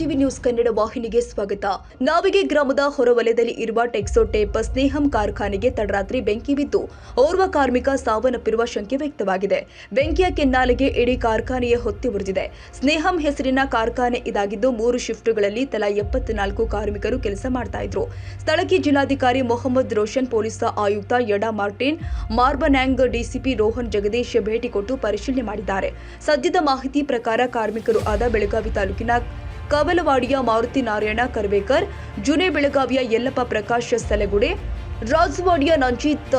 News Kannada ವಾಹಿನಿಗೆ ಸ್ವಾಗತ. ನಾವಿಗೆ ಗ್ರಾಮದ ಹೊರವಲಯದಲ್ಲಿ ಇರುವ ಟೆಕ್ಸೋ ಟೇಪ್ ಸ್ನೇಹಂ ಕಾರ್ಖಾನೆಗೆ ತಡರಾತ್ರಿ ಬೆಂಕಿ ಬಿದ್ದು ಓರ್ವ ಕಾರ್ಮಿಕ ಸಾವನ್ನಪ್ಪಿರುವ ಶಂಕೆ ವ್ಯಕ್ತವಾಗಿದೆ. ಬೆಂಕಿಯ ಕೆನ್ನಾಲೆಗೆ ಇಡೀ ಕಾರ್ಖಾನೆಯ ಹೊತ್ತಿ ಉರಿದಿದೆ. ಸ್ನೇಹಂ ಹೆಸರಿನ ಕಾರ್ಖಾನೆ ಇದಾಗಿದ್ದು ಮೂರು ಶಿಫ್ಟ್ಗಳಲ್ಲಿ ತಲಾ ಎಪ್ಪತ್ನಾಲ್ಕು ಕಾರ್ಮಿಕರು ಕೆಲಸ ಮಾಡ್ತಾ ಇದ್ರು. ಸ್ಥಳಕ್ಕೆ ಜಿಲ್ಲಾಧಿಕಾರಿ ಮೊಹಮ್ಮದ್ ರೋಷನ್, ಪೊಲೀಸ್ ಆಯುಕ್ತ ಯಡಾ ಮಾರ್ಟಿನ್ ಮಾರ್ಬನ್ಯಾಂಗ್ ಡಿಸಿಪಿ ರೋಹನ್ ಜಗದೀಶ್ ಭೇಟಿ ಕೊಟ್ಟು ಪರಿಶೀಲನೆ ಮಾಡಿದ್ದಾರೆ. ಸದ್ಯದ ಮಾಹಿತಿ ಪ್ರಕಾರ ಕಾರ್ಮಿಕರು ಆದ ಬೆಳಗಾವಿ ತಾಲೂಕಿನ ಕವಲವಾಡಿಯ ಮಾರುತಿ ನಾರಾಯಣ ಕರ್ವೇಕರ್ ಜುನೆ ಬೆಳಗಾವಿಯ ಯಲ್ಲಪ್ಪ ಪ್ರಕಾಶ್ ಸಲಗುಡೆ ರಾಜವಾಡಿಯ ನಂಜಿತ್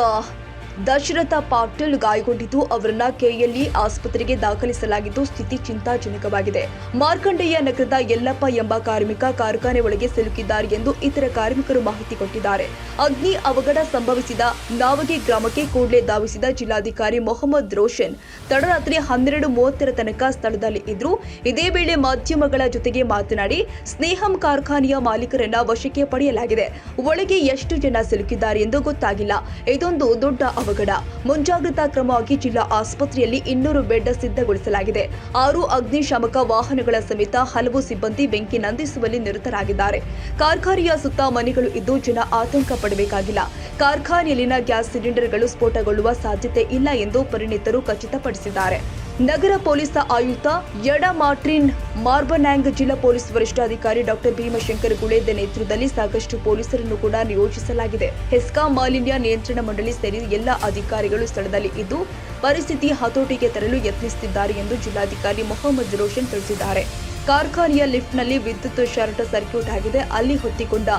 ದಶರಥ ಪಾಟೀಲ್ ಗಾಯಗೊಂಡಿದ್ದು ಅವರನ್ನ ಕೆಎಲ್ಇ ಆಸ್ಪತ್ರೆಗೆ ದಾಖಲಿಸಲಾಗಿದ್ದು ಸ್ಥಿತಿ ಚಿಂತಾಜನಕವಾಗಿದೆ. ಮಾರ್ಕಂಡೇಯ ನಗರದ ಯಲ್ಲಪ್ಪ ಎಂಬ ಕಾರ್ಮಿಕ ಕಾರ್ಖಾನೆ ಒಳಗೆ ಸಿಲುಕಿದ್ದಾರೆ ಎಂದು ಇತರ ಕಾರ್ಮಿಕರು ಮಾಹಿತಿ ಕೊಟ್ಟಿದ್ದಾರೆ. ಅಗ್ನಿ ಅವಘಡ ಸಂಭವಿಸಿದ ನಾವಗೆ ಗ್ರಾಮಕ್ಕೆ ಕೂಡಲೇ ಧಾವಿಸಿದ ಜಿಲ್ಲಾಧಿಕಾರಿ ಮೊಹಮ್ಮದ್ ರೋಷನ್ ತಡರಾತ್ರಿ ಹನ್ನೆರಡು ಮೂವತ್ತರ ತನಕ ಸ್ಥಳದಲ್ಲಿ ಇದ್ರು ಇದೇ ವೇಳೆ ಮಾಧ್ಯಮಗಳ ಜೊತೆಗೆ ಮಾತನಾಡಿ, ಸ್ನೇಹಂ ಕಾರ್ಖಾನೆಯ ಮಾಲೀಕರನ್ನ ವಶಕ್ಕೆ ಪಡೆಯಲಾಗಿದೆ. ಒಳಗೆ ಎಷ್ಟು ಜನ ಸಿಲುಕಿದ್ದಾರೆ ಎಂದು ಗೊತ್ತಾಗಿಲ್ಲ. ಇದೊಂದು ದೊಡ್ಡ ಅವಘಡ. ಮುಂಜಾಗ್ರತಾ ಕ್ರಮವಾಗಿ ಜಿಲ್ಲಾ ಆಸ್ಪತ್ರೆಯಲ್ಲಿ ಇನ್ನೂರು ಬೆಡ್ ಸಿದ್ಧಗೊಳಿಸಲಾಗಿದೆ. ಆರು ಅಗ್ನಿಶಾಮಕ ವಾಹನಗಳ ಸಮೇತ ಹಲವು ಸಿಬ್ಬಂದಿ ಬೆಂಕಿ ನಂದಿಸುವಲ್ಲಿ ನಿರತರಾಗಿದ್ದಾರೆ. ಕಾರ್ಖಾನೆಯ ಸುತ್ತ ಮನೆಗಳು ಇದ್ದು ಜನ ಆತಂಕ ಪಡಬೇಕಾಗಿಲ್ಲ. ಕಾರ್ಖಾನೆಯಲ್ಲಿನ ಗ್ಯಾಸ್ ಸಿಲಿಂಡರ್ಗಳು ಸ್ಫೋಟಗೊಳ್ಳುವ ಸಾಧ್ಯತೆ ಇಲ್ಲ ಎಂದು ಪರಿಣಿತರು ಖಚಿತಪಡಿಸಿದ್ದಾರೆ. ನಗರ ಪೊಲೀಸ್ ಆಯುಕ್ತ ಯಡ ಮಾರ್ಟಿನ್ ಮಾರ್ಬನ್ಯಾಂಗ್ ಜಿಲ್ಲಾ ಪೊಲೀಸ್ ವರಿಷ್ಠಾಧಿಕಾರಿ ಡಾಕ್ಟರ್ ಭೀಮಶಂಕರ್ ಗುಳೇದ ನೇತೃತ್ವದಲ್ಲಿ ಸಾಕಷ್ಟು ಪೊಲೀಸರನ್ನು ಕೂಡ ನಿಯೋಜಿಸಲಾಗಿದೆ. ಹೆಸ್ಕಾ ಮಾಲಿನ್ಯ ನಿಯಂತ್ರಣ ಮಂಡಳಿ ಸೇರಿ ಎಲ್ಲ ಅಧಿಕಾರಿಗಳು ಸ್ಥಳದಲ್ಲಿ ಇದ್ದು, ಪರಿಸ್ಥಿತಿ ಹತೋಟಿಗೆ ತರಲು ಯತ್ನಿಸುತ್ತಿದ್ದಾರೆ ಎಂದು ಜಿಲ್ಲಾಧಿಕಾರಿ ಮೊಹಮ್ಮದ್ ರೋಷನ್ ತಿಳಿಸಿದ್ದಾರೆ. ಕಾರ್ಖಾನೆಯ ಲಿಫ್ಟ್ನಲ್ಲಿ ವಿದ್ಯುತ್ ಶಾರ್ಟ್ ಸರ್ಕ್ಯೂಟ್ ಆಗಿದೆ. ಅಲ್ಲಿ ಹೊತ್ತಿಕೊಂಡ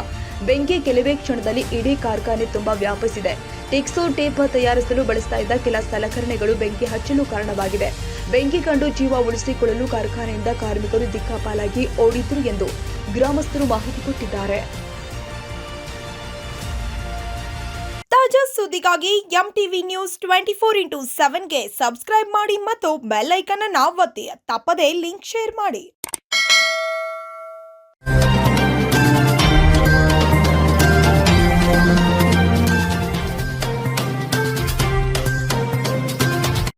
ಬೆಂಕಿ ಕೆಲವೇ ಕ್ಷಣದಲ್ಲಿ ಇಡೀ ಕಾರ್ಖಾನೆ ತುಂಬಾ ವ್ಯಾಪಿಸಿದೆ. ಟೆಕ್ಸೋ ಟೇಪ್ ತಯಾರಿಸಲು ಬಳಸ್ತಾ ಇದ್ದ ಕೆಲ ಸಲಕರಣೆಗಳು ಬೆಂಕಿ ಹಚ್ಚಲು ಕಾರಣವಾಗಿದೆ ಬೆಂಕಿ ಕಂಡು ಜೀವ ಉಳಿಸಿಕೊಳ್ಳಲು ಕಾರ್ಖಾನೆಯಿಂದ ಕಾರ್ಮಿಕರು ದಿಕ್ಕಾಪಾಲಾಗಿ ಓಡಿದ್ರು ಎಂದು ಗ್ರಾಮಸ್ಥರು ಮಾಹಿತಿ ಕೊಟ್ಟಿದ್ದಾರೆ. ತಾಜಾ ಸುದ್ದಿಗಾಗಿ M TV news twenty four into ಸೆವೆನ್ಗೆ subscribe ಮಾಡಿ ಮತ್ತು ಬೆಲ್ ಅನ್ನು ಒತ್ತಿ. ತಪ್ಪದೇ ಲಿಂಕ್ ಶೇರ್ ಮಾಡಿ.